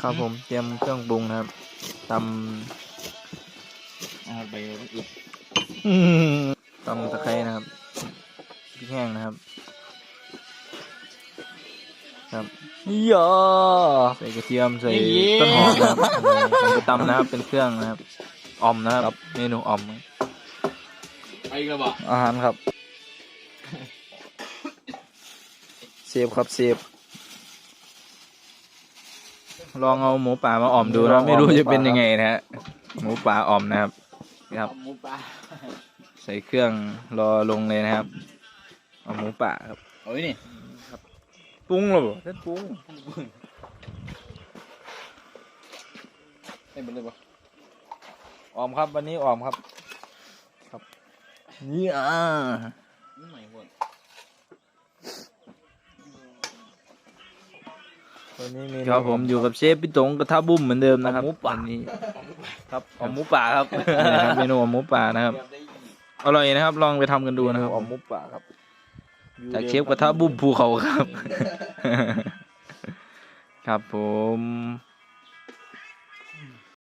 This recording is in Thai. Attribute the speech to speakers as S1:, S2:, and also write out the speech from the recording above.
S1: ครับผมเตรียมเครื่องปรุงนะครับต
S2: เอาไปอึดำ
S1: ตำตะไคร้นะครับพริกแห้งนะครับ ครับ
S2: ย่อ
S1: ใส่กระเทียมใส่ต้นหอมนะครับผมจะตำนะครับเป็นเครื่องนะครับอ่อมนะครับเมนูอ่อม
S2: ไปกระบอก
S1: อาหารครับเซฟครับเซฟ ลองเอาหมูป่ามาอ่อมดูนะไม่รู้จะเป็นยังไงนะฮะหมูป่าอ่อมนะครับครับ
S2: หมูปลา
S1: ใส่เครื่องรอลงเลยนะครับเอาหมูป่าครับ
S2: โอ้ยนี่
S1: ปรุงหรอท่านปรุง
S2: เป็นไปเลยปะ
S1: อ่อมครับวันนี้อ่อมครับ ครับ นี่อ่า
S2: ไม่ใหม่หมด
S1: วันนี้มีครับผมอยู่กับเชฟพี่ตงกระทะบุ้มเหมือนเดิมนะครับหมูป่านี้ครับอ่อมหมูป่าครับนี่นะครับเมนูอ่อมหมูป่านะครับ
S2: เกือบได้
S1: อร่อยนะครับ ลองไปทำกันดูนะครับอ่อมหมูป่าครับจากเชฟกระทะบุ้มภูเขาครับ ครับผม